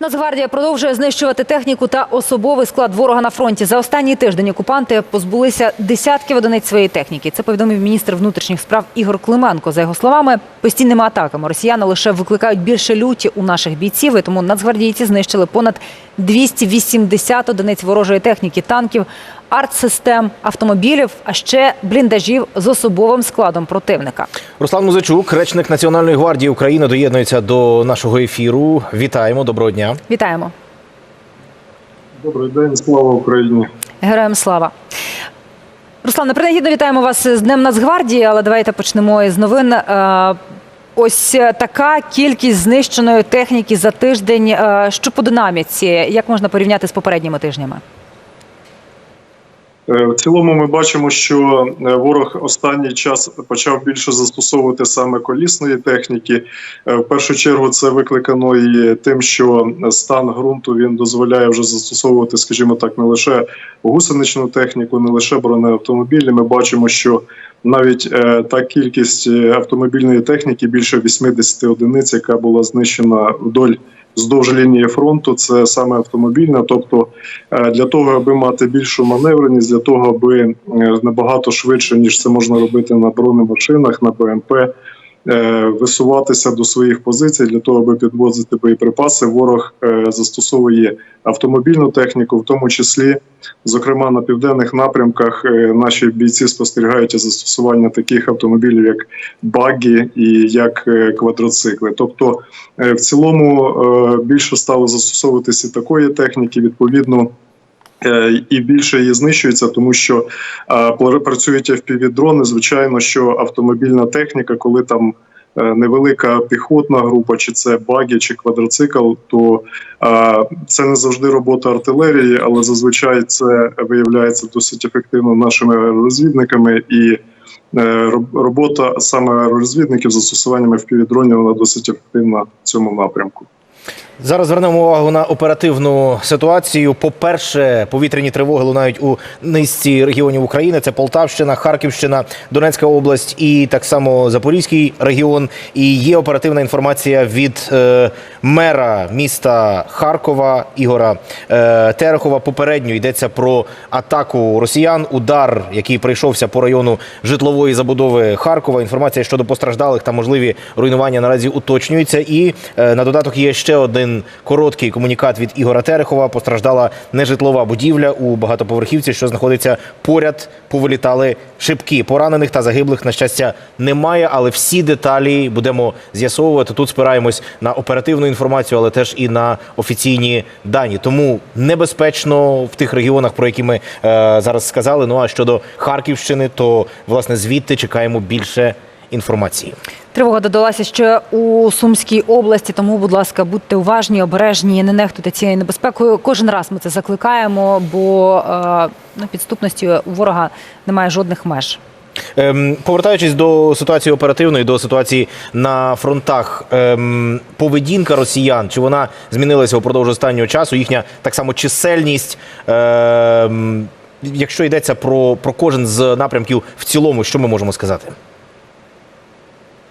Нацгвардія продовжує знищувати техніку та особовий склад ворога на фронті. За останній тиждень окупанти позбулися десятків одиниць своєї техніки. Це повідомив міністр внутрішніх справ Ігор Клименко. За його словами, постійними атаками росіяни лише викликають більше люті у наших бійців. І тому нацгвардійці знищили понад 280 одиниць ворожої техніки, танків, артсистем, автомобілів, а ще бліндажів з особовим складом противника. Руслан Музичук, речник Національної гвардії України, доєднується до нашого ефіру. Вітаємо, доброго дня. Вітаємо. Добрий день, слава Україні. Героям слава. Руслане, принагідно вітаємо вас з Днем Нацгвардії, але давайте почнемо із новин. Е, Ось така кількість знищеної техніки за тиждень. Е, Що по динаміці? Як можна порівняти з попередніми тижнями? Е, В цілому ми бачимо, що е, ворог останній час почав більше застосовувати саме колісної техніки. Е, В першу чергу це викликано і тим, що стан ґрунту він дозволяє вже застосовувати, скажімо так, не лише гусеничну техніку, не лише бронеавтомобілі. Ми бачимо, що навіть та кількість автомобільної техніки більше 80 одиниць, яка була знищена вдоль здовж лінії фронту, це саме автомобільна. Тобто е, для того, аби мати більшу маневреність, для того, аби е, набагато швидше ніж це можна робити на бронемашинах, на БМП. Е, Висуватися до своїх позицій для того, аби підвозити боєприпаси, ворог е, застосовує автомобільну техніку, в тому числі, зокрема на південних напрямках, е, наші бійці спостерігають застосування таких автомобілів, як багі і як квадроцикли. Тобто, в цілому більше стало застосовуватися такої техніки. Відповідно, і більше її знищується, тому що е, працюють FPV-дрони. Звичайно, що автомобільна техніка, коли там е, невелика піхотна група, чи це багі, чи квадроцикл, то е, це не завжди робота артилерії, але зазвичай це виявляється досить ефективно нашими розвідниками і. е, Робота саме розвідників застосуванням FPV-дронів вона досить ефективна в цьому напрямку. Зараз звернемо увагу на оперативну ситуацію. По-перше, повітряні тривоги лунають у низці регіонів України. Це Полтавщина, Харківщина, Донецька область і так само Запорізький регіон. І є оперативна інформація від е, мера міста Харкова Ігора е, Терехова. Попередньо йдеться про атаку росіян, удар, який прийшовся по району житлової забудови Харкова. Інформація щодо постраждалих та можливі руйнування наразі уточнюється. І е, на додаток є ще один короткий комунікат від Ігора Терехова. Постраждала нежитлова будівля у багатоповерхівці, що знаходиться поряд. Повилітали шибки. Поранених та загиблих, на щастя, немає, але всі деталі будемо з'ясовувати. Тут спираємось на оперативну інформацію, але теж і на офіційні дані. Тому небезпечно в тих регіонах, про які ми е, зараз сказали. Ну а щодо Харківщини, то власне звідти чекаємо більше інформації. Тривога додалася ще у Сумській області, тому, будь ласка, будьте уважні, обережні, не нехтуйте цією небезпекою. Кожен раз ми це закликаємо, бо е, ну, підступності у ворога немає жодних меж. Ем, повертаючись до ситуації оперативної, до ситуації на фронтах, ем, поведінка росіян, чи вона змінилася упродовж останнього часу? Їхня так само чисельність. Ем, якщо йдеться про, про кожен з напрямків в цілому, що ми можемо сказати?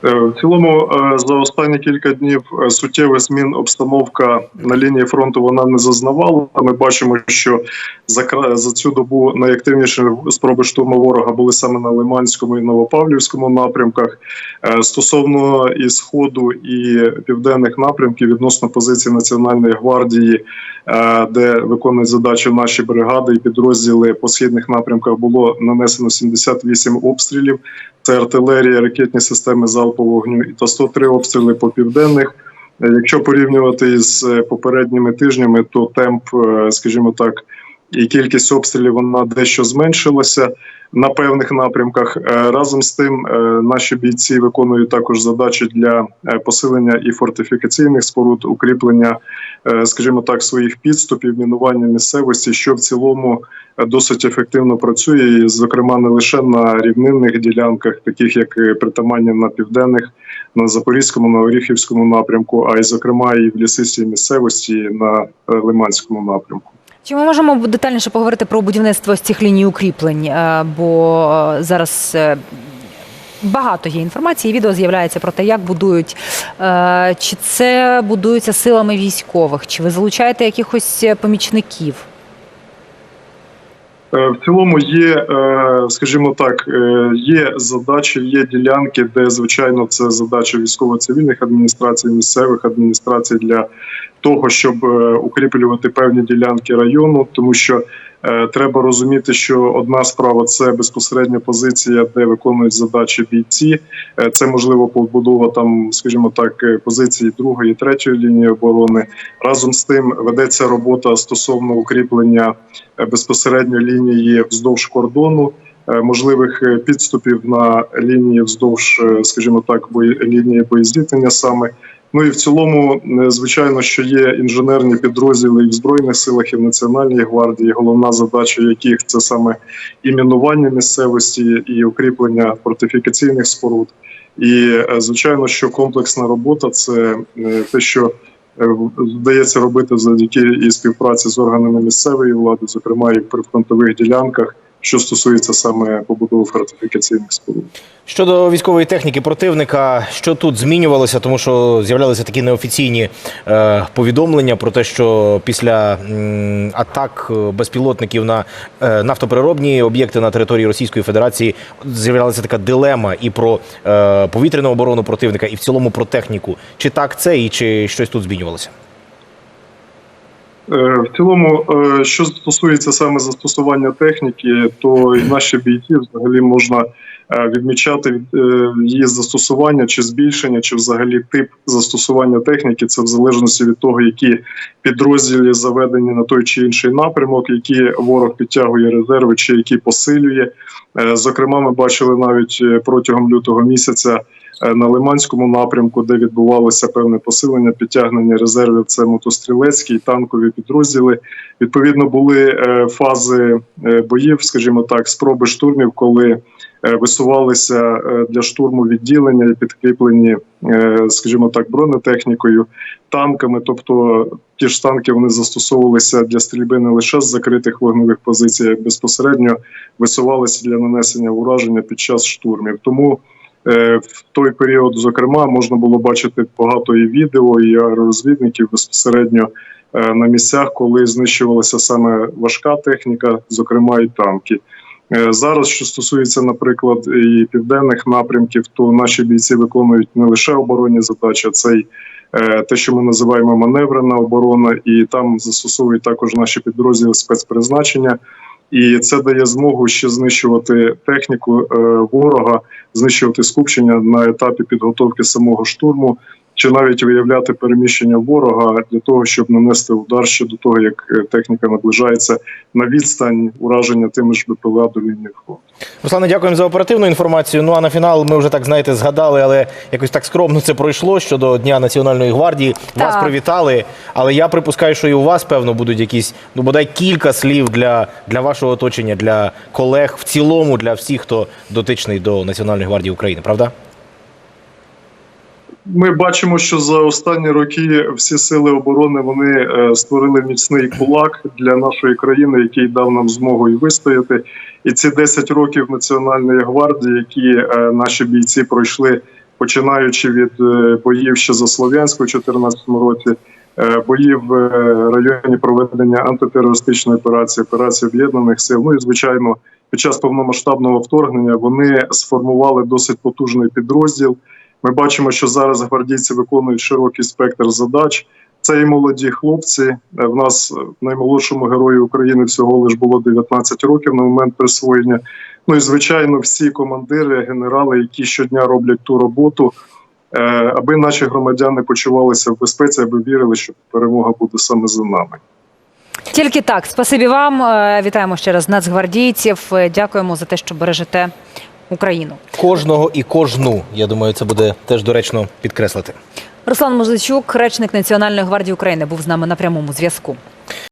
Е, В цілому е, за останні кілька днів е, суттєвих змін обстановка на лінії фронту вона не зазнавала. Ми бачимо, що за за цю добу найактивніші спроби штурму ворога були саме на Лиманському і Новопавлівському напрямках. Стосовно і сходу і південних напрямків відносно позиції Національної гвардії, де виконують задачу наші бригади і підрозділи по східних напрямках, було нанесено 78 обстрілів. Це артилерія, ракетні системи залпового вогню та 103 обстріли по південних. Е, Якщо порівнювати із е, попередніми тижнями, то темп, е, скажімо так, і кількість обстрілів вона дещо зменшилася на певних напрямках. Е, Разом з тим, е, наші бійці виконують також задачі для е, посилення і фортифікаційних споруд, укріплення, скажімо так, своїх підступів, мінування місцевості, що в цілому досить ефективно працює, і, зокрема, не лише на рівнинних ділянках, таких як притаманні на південних, на Запорізькому, на Оріхівському напрямку, а й зокрема і в лісистій місцевості на Лиманському напрямку. Чи ми можемо детальніше поговорити про будівництво з цих ліній укріплень? Е, Бо е, зараз е, багато є інформації. Відео з'являється про те, як будують. Чи це будується силами військових? Чи ви залучаєте якихось помічників? Е, В цілому є, е, скажімо так, е, є задачі, є ділянки, де звичайно це задача військово-цивільних адміністрацій, місцевих адміністрацій для того, щоб укріплювати певні ділянки району, тому що треба розуміти, що одна справа це безпосередня позиція, де виконують задачі бійці. Е, Це можливо побудова там, скажімо так, е, позиції другої, третьої лінії оборони. Разом з тим ведеться робота стосовно укріплення е, безпосередньо лінії вздовж кордону, е, можливих е, підступів на лінії вздовж, е, скажімо так, бої, лінії боєзіткнення саме. Ну і в цілому, е, звичайно, що є інженерні підрозділи і в збройних силах, і в національній гвардії. Головна задача яких це саме і мінування місцевості, і укріплення фортифікаційних споруд. І е, звичайно, що комплексна робота це е, те, що вдається робити завдяки і співпраці з органами місцевої влади, зокрема і при фронтових ділянках, що стосується саме побудови фортифікаційних споруд. Щодо військової техніки противника, що тут змінювалося, тому що з'являлися такі неофіційні е, повідомлення про те, що після м, атак е, безпілотників на е, нафтопереробні об'єкти на території Російської Федерації з'являлася така дилема і про е, повітряну оборону противника, і в цілому про техніку. Чи так це, і чи щось тут змінювалося? Е, В цілому, е, що стосується саме застосування техніки, то і наші бійці взагалі можна е, відмічати її застосування чи збільшення, чи взагалі тип застосування техніки. Це в залежності від того, які підрозділі заведені на той чи інший напрямок, які ворог підтягує резерви, чи які посилює. Зокрема, ми бачили навіть протягом лютого місяця на Лиманському напрямку, де відбувалося певне посилення, підтягнення резервів. Це мотострілецькі і танкові підрозділи. Відповідно, були е, фази е, боїв, скажімо так, спроби штурмів, коли е, висувалися е, для штурму відділення і підкріплені, е, скажімо так, бронетехнікою, танками. Тобто ті ж танки вони застосовувалися для стрільби не лише з закритих вогневих позицій, а безпосередньо висувалися для нанесення ураження під час штурмів. Тому е, в той період, зокрема, можна було бачити багато і відео, і аеророзвідників безпосередньо е, на місцях, коли знищувалася саме важка техніка, зокрема і танки. Е, Зараз, що стосується, наприклад, і південних напрямків, то наші бійці виконують не лише оборонні задачі, а це й е, те, що ми називаємо маневрена оборона, і там застосовують також наші підрозділи спецпризначення. І це дає змогу ще знищувати техніку е, ворога, знищувати скупчення на етапі підготовки самого штурму, чи навіть виявляти переміщення ворога для того, щоб нанести удар ще до того, як е, техніка наближається на відстань ураження тими ж БПЛА до лінії фронту. Руслане, дякуємо за оперативну інформацію. Ну а на фінал ми вже так знаєте згадали, але якось так скромно це пройшло щодо Дня Національної гвардії. Вас привітали. Але я припускаю, що і у вас певно будуть якісь ну бодай кілька слів для, для вашого оточення, для колег в цілому, для всіх, хто дотичний до Національної гвардії України. Правда? Ми бачимо, що за останні роки всі сили оборони вони е, створили міцний кулак для нашої країни, який дав нам змогу і вистояти. І ці 10 років Національної гвардії, які е, наші бійці пройшли, починаючи від е, боїв ще за Слов'янську у 2014 році, боїв в районі проведення антитерористичної операції, операції об'єднаних сил. Ну і звичайно, під час повномасштабного вторгнення вони сформували досить потужний підрозділ. Ми бачимо, що зараз гвардійці виконують широкий спектр задач. Це і молоді хлопці. Е, В нас е, наймолодшому герою України всього лиш було 19 років на момент присвоєння. Ну і звичайно, всі командири, генерали, які щодня роблять ту роботу, е, аби наші громадяни почувалися в безпеці, аби вірили, що перемога буде саме за нами. Тільки так. Спасибі вам. Вітаємо ще раз нацгвардійців. Дякуємо за те, що бережете Україну. Кожного і кожну. Я думаю, це буде теж доречно підкреслити. Руслан Мозичук, речник Національної гвардії України, був з нами на прямому зв'язку.